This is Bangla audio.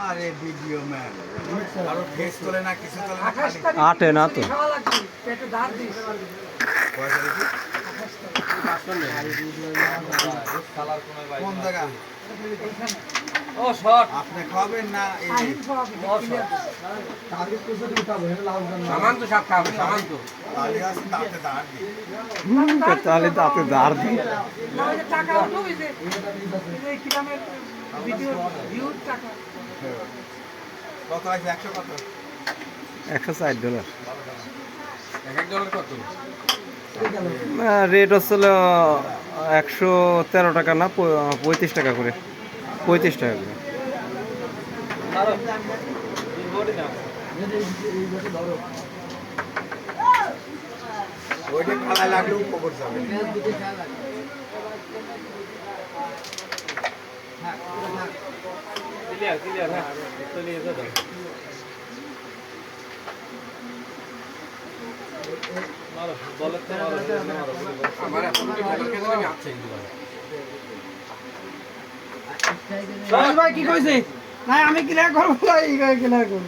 আরে ভিডিও ম্যান ফেস তোলে না কিছু তোলে না আটে না তো। কোন জায়গা? ও শর্ট আপনি খাবেন না এই সামান তো সব খাবে সামান তো তালি আছে তাতে দাঁড় দিই। তাহলে দাঁতে দাঁড় দিই। টাকা উঠল ওই এই কিরামের ভিডিও ভিউ টাকা। কত আছে? একশো কত? একশো ষাট ডলার এক এক ডলার কত? রেট হচ্ছিল একশো তেরো টাকা না পঁয়ত্রিশ টাকা করে। পঁয়ত্রিশ টাকা করে ওইটা খালায় ভাই কি কইছে? না আমি ক্লিয়ার করব ক্লিয়ার করব।